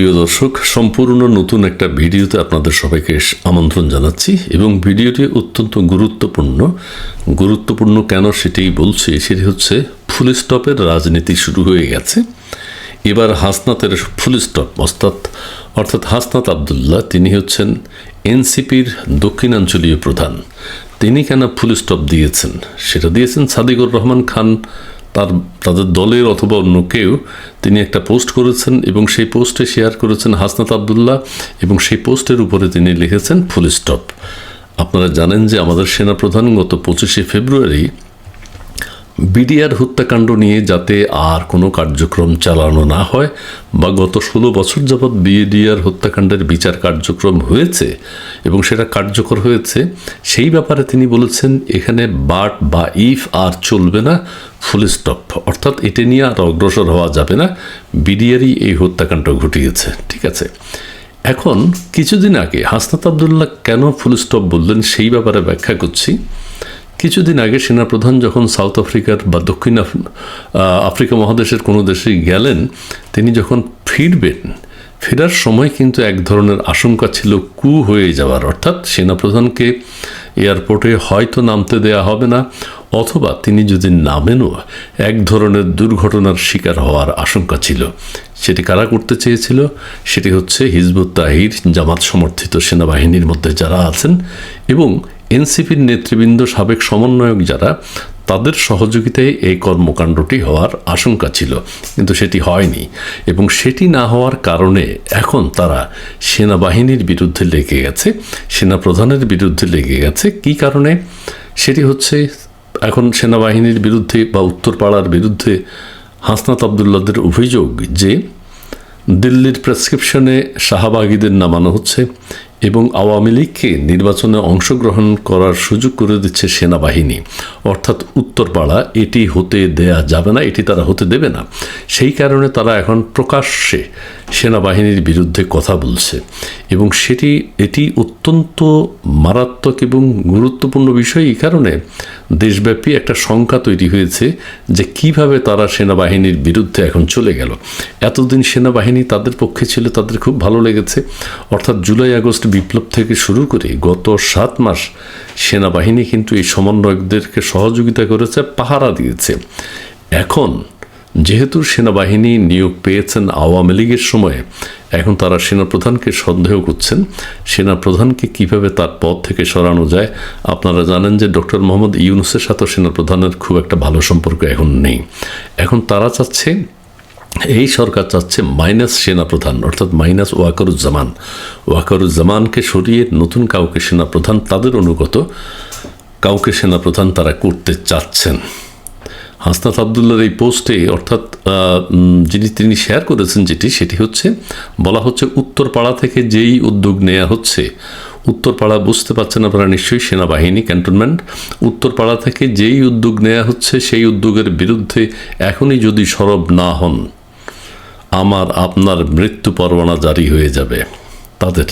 প্রিয় দর্শক, সম্পূর্ণ নতুন একটা ভিডিওতে আপনাদের সবাইকে আমন্ত্রণ জানাচ্ছি এবং ভিডিওটি অত্যন্ত গুরুত্বপূর্ণ। গুরুত্বপূর্ণ কেন সেটাই বলছি? সেটি হচ্ছে, ফুল স্টপের রাজনীতি শুরু হয়ে গেছে। এবার হাসনাতের ফুল স্টপ, অর্থাৎ অর্থাৎ হাসনাত আবদুল্লাহ, তিনি হচ্ছেন এনসিপির দক্ষিণাঞ্চলীয় প্রধান। তিনি কেন ফুল স্টপ দিয়েছেন? সেটা দিয়েছেন সাদিকুর রহমান খান তার, তাদের দলের অথবা অন্য কেউ, তিনি একটা পোস্ট করেছেন এবং সেই পোস্টে শেয়ার করেছেন হাসনাত আবদুল্লাহ এবং সেই পোস্টের উপরে তিনি লিখেছেন ফুল স্টপ। আপনারা জানেন যে আমাদের সেনাপ্রধান গত পঁচিশে ফেব্রুয়ারি বিডিআর হত্যাকাণ্ড নিয়ে যাতে আর কোনো কার্যক্রম চালানো না হয় বা গত ষোলো বছর যাবৎ বিডিআর হত্যাকাণ্ডের বিচার কার্যক্রম হয়েছে এবং সেটা কার্যকর হয়েছে, সেই ব্যাপারে তিনি বলেছেন, এখানে বাট বা ইফ আর চলবে না, ফুল স্টপ। অর্থাৎ এটা নিয়ে আর অগ্রসর হওয়া যাবে না, বিডিআরই এই হত্যাকাণ্ড ঘটিয়েছে। ঠিক আছে? এখন, কিছুদিন আগে হাসনাত আবদুল্লাহ কেন ফুল স্টপ বললেন সেই ব্যাপারে ব্যাখ্যা করছি। কিছুদিন আগে সেনাপ্রধান যখন সাউথ আফ্রিকার বা দক্ষিণ আফ- আফ্রিকা মহাদেশের কোনো দেশে গেলেন, তিনি যখন ফিরবেন, ফেরার সময় কিন্তু এক ধরনের আশঙ্কা ছিল কু হয়ে যাওয়ার। অর্থাৎ সেনাপ্রধানকে এয়ারপোর্টে হয়তো নামতে দেয়া হবে না, অথবা তিনি যদি নামেনও, এক ধরনের দুর্ঘটনার শিকার হওয়ার আশঙ্কা ছিল। সেটি কারা করতে চেয়েছিল? সেটি হচ্ছে হিজবুত তাহির, জামাত সমর্থিত সেনাবাহিনীর মধ্যে যারা আছেন এবং এনসিপির নেতৃবৃন্দ সাবেক সমন্বয়ক যারা, তাদের সহযোগিতায় এই কর্মকাণ্ডটি হওয়ার আশঙ্কা ছিল, কিন্তু সেটি হয়নি এবং সেটি না হওয়ার কারণে এখন তারা সেনাবাহিনীর বিরুদ্ধে লেগে গেছে, সেনাপ্রধানের বিরুদ্ধে লেগে গেছে। কি কারণে? সেটি হচ্ছে এখন সেনাবাহিনীর বিরুদ্ধে বা উত্তরপাড়ার বিরুদ্ধে হাসনাত আবদুল্লাদের অভিযোগ যে, দিল্লির প্রেসক্রিপশনে শাহবাগীদের নামানো হচ্ছে এবং আওয়ামী লীগকে নির্বাচনে অংশগ্রহণ করার সুযোগ করে দিচ্ছে সেনাবাহিনী। অর্থাৎ উত্তরপাড়া, এটি হতে দেয়া যাবে না, এটি তারা হতে দেবে না। সেই কারণে তারা এখন প্রকাশ্যে সেনাবাহিনীর বিরুদ্ধে কথা বলছে এবং সেটি, এটি অত্যন্ত মারাত্মক এবং গুরুত্বপূর্ণ বিষয়। এই কারণে দেশব্যাপী একটা শঙ্কা তৈরি হয়েছে যে কীভাবে তারা সেনাবাহিনীর বিরুদ্ধে এখন চলে গেল। এতদিন সেনাবাহিনী তাদের পক্ষে ছিল, তাদের খুব ভালো লেগেছে। অর্থাৎ জুলাই আগস্ট বিপ্লব থেকে শুরু করে গত সাত মাস সেনাবাহিনী কিন্তু এই সমন্বয়কদেরকে সহযোগিতা করেছে, পাহারা দিয়েছে। এখন যেহেতু সেনাবাহিনী নিয়োগ পেয়েছেন আওয়ামী লীগের সময়ে, এখন তারা সেনাপ্রধানকে সন্দেহ করছেন। সেনাপ্রধানকে কীভাবে তার পদ থেকে সরানো যায়? আপনারা জানেন যে ডক্টর মোহাম্মদ ইউনুসের সাথে সেনাপ্রধানের খুব একটা ভালো সম্পর্ক এখন নেই। এখন তারা চাচ্ছে, এই সরকার চাচ্ছে মাইনাস সেনাপ্রধান, অর্থাৎ মাইনাস ওয়াকারুজ্জামান। ওয়াকারুজ্জামানকে সরিয়ে নতুন কাউকে সেনাপ্রধান, তাদের অনুগত কাউকে সেনাপ্রধান তারা করতে চাচ্ছেন। হাসনাত আবদুল্লার এই পোস্টে, অর্থাৎ যিনি, তিনি শেয়ার করেছেন যেটি, সেটি হচ্ছে, বলা হচ্ছে উত্তরপাড়া থেকে যেই উদ্যোগ নেওয়া হচ্ছে, উত্তরপাড়া বুঝতে পারছেন আপনারা নিশ্চয়ই, সেনাবাহিনী ক্যান্টনমেন্ট উত্তরপাড়া থেকে যেই উদ্যোগ নেওয়া হচ্ছে, সেই উদ্যোগের বিরুদ্ধে এখনই যদি সরব না হন, আমার, আপনার মৃত্যু পরোয়ানা জারি হয়ে যাবে। তাদের,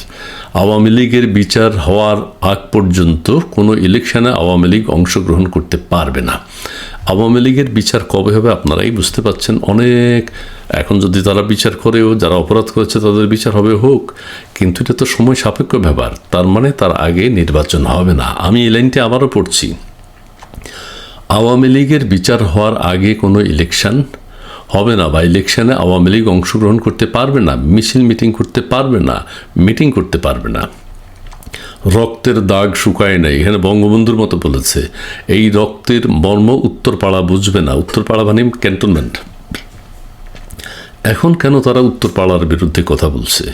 আওয়ামী লীগের বিচার হওয়ার আগ পর্যন্ত কোনো ইলেকশনে আওয়ামী লীগ অংশগ্রহণ করতে পারবে না। আওয়ামী লীগের বিচার কবে হবে আপনারাই বুঝতে পাচ্ছেন অনেক, এখন যদি তারা বিচার করেও, যারা অপরাধ করেছে তাদের বিচার হবে হোক, কিন্তু এটা তো সময় সাপেক্ষ ব্যাপার। তার মানে তার আগে নির্বাচন হবে না। আমি এই লাইনটি আবারও পড়ছি। আওয়ামী লীগের বিচার হওয়ার আগে কোনো ইলেকশন হবে না বা ইলেকশনে আওয়ামী লীগ অংশগ্রহণ করতে পারবে না, মিছিল মিটিং করতে পারবে না, মিটিং করতে পারবে না। রক্তের দাগ শুকায় নাই। এখানে বঙ্গবন্ধুর মতো বলেছে, এই রক্তের মর্ম উত্তরপাড়া বুঝবে না। উত্তরপাড়া মানে ক্যান্টনমেন্ট এখন কেন তারা উত্তরপাড়ার বিরুদ্ধে কথা বলছে?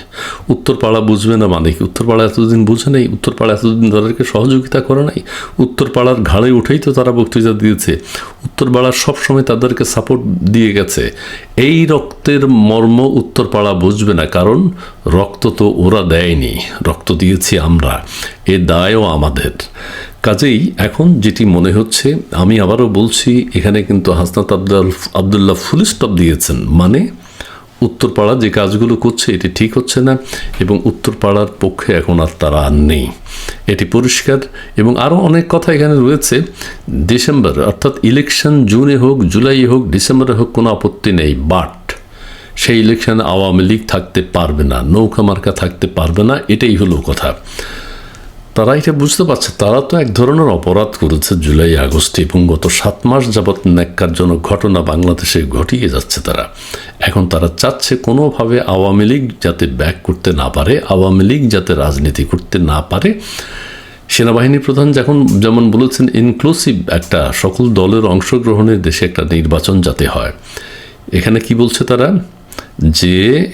উত্তরপাড়া বুঝবে না মানে কি? উত্তরপাড়া এতদিন বুঝে নেই? উত্তরপাড়া এতদিন তাদেরকে সহযোগিতা করে নাই? উত্তরপাড়ার ঘাড়ে উঠেই তো তারা বক্তৃতা দিয়েছে। উত্তরপাড়া সবসময় তাদেরকে সাপোর্ট দিয়ে গেছে। এই রক্তের মর্ম উত্তরপাড়া বুঝবে না, কারণ রক্ত তো ওরা দেয়নি। রক্ত দিয়েছি আমরা। এ দায়ও আমাদের। কাজেই এখন যেটি মনে হচ্ছে, আমি আবারও বলছি, এখানে কিন্তু হাসনাত আব্দুল আবদুল্লাহ ফুল স্টপ দিয়েছেন। মানে উত্তরপাড়া যে কাজগুলো করছে, এটি ঠিক হচ্ছে না এবং উত্তরপাড়ার পক্ষে এখন আর তারা আর নেই। এটি পরিষ্কার এবং আরও অনেক কথা এখানে রয়েছে। ডিসেম্বর, অর্থাৎ ইলেকশন জুনে হোক জুলাই হোক, ডিসেম্বরে হোক কোনো আপত্তি নেই, বাট সেই ইলেকশনে আওয়ামী লীগ থাকতে পারবে না, নৌকা মার্কা থাকতে পারবে না, এটাই হলো কথা। তারা এটা বুঝতে পারছে, তারা তো এক ধরনের অপরাধ করেছে জুলাই, আগস্টে এবং গত সাত মাস যাবৎ ন্যাক্কারজনক ঘটনা বাংলাদেশে ঘটিয়ে যাচ্ছে তারা। এখন তারা চাচ্ছে কোনোভাবে আওয়ামী লীগ যাতে ব্যাক করতে না পারে, আওয়ামী লীগ যাতে রাজনীতি করতে না পারে। সেনাবাহিনী প্রধান যখন, যেমন বলেছেন ইনক্লুসিভ একটা সকল দলের অংশগ্রহণের দেশে একটা নির্বাচন যাতে হয়। এখানে কি বলছে তারা? যে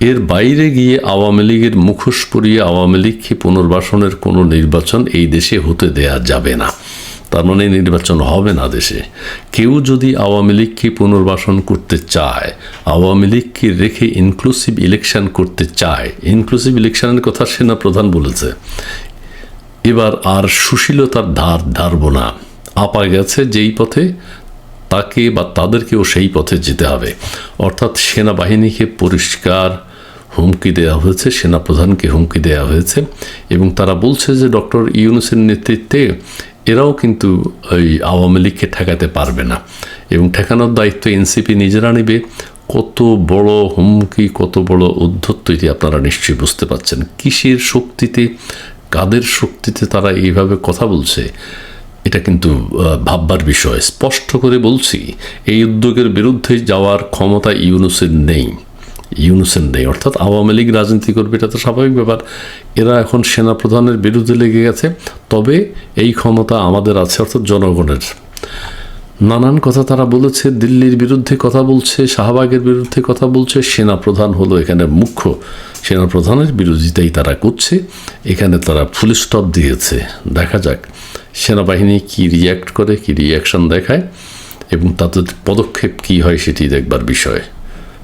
এর বাইরে গিয়ে আওয়ামী লীগের মুখোশ পরিয়ে আওয়ামী লীগকে পুনর্বাসনের কোনো নির্বাচন এই দেশে হতে দেয়া যাবে না। তার মানে নির্বাচন হবে না দেশে। কেউ যদি আওয়ামী লীগকে পুনর্বাসন করতে চায়, আওয়ামী লীগকে রেখে ইনক্লুসিভ ইলেকশন করতে চায় ইনক্লুসিভ ইলেকশনের কথা সেনা প্রধান বলেছে। এবার আর সুশীলতার ধার ধারব না। আপা গেছে যেই পথে, তাকে বা তাদেরকেও সেই পথে যেতে হবে। অর্থাৎ সেনাবাহিনীকে পরিষ্কার হুমকি দেওয়া হয়েছে, সেনাপ্রধানকে হুমকি দেওয়া হয়েছে এবং তারা বলছে যে ডক্টর ইউনুসের নেতৃত্বে এরাও কিন্তু ওই আওয়ামী লীগকে ঠেকাতে পারবে না এবং ঠেকানোর দায়িত্ব এনসিপি নিজেরা নেবে। কত বড় হুমকি, কত বড় উদ্ধত্ত এটি আপনারা নিশ্চয়ই বুঝতে পারছেন। কিসের শক্তিতে, কাদের শক্তিতে তারা এইভাবে কথা বলছে, এটা কিন্তু ভাববার বিষয়। স্পষ্ট করে বলছি, এই উদ্যোগের বিরুদ্ধে যাওয়ার ক্ষমতা ইউনুসের নেই। ইউনুসের নেই অর্থাৎ আওয়ামী লীগ রাজনীতি করবে, এটা তো স্বাভাবিক ব্যাপার। এরা এখন সেনাপ্রধানের বিরুদ্ধে লেগে গেছে। তবে এই ক্ষমতা আমাদের আছে, অর্থাৎ জনগণের। নানান কথা তারা বলেছে, দিল্লির বিরুদ্ধে কথা বলছে, শাহবাগের বিরুদ্ধে কথা বলছে, সেনাপ্রধান হলো এখানে মুখ্য। সেনাপ্রধানের বিরোধিতাই তারা করছে, এখানে তারা ফুল স্টপ দিয়েছে। দেখা যাক, সেনাবাহিনী কি রিয়্যাক্ট করে, কি রিয়াকশন দেখায়, এবং তাদের পদক্ষেপ কি হয় সেটি দেখবার বিষয়।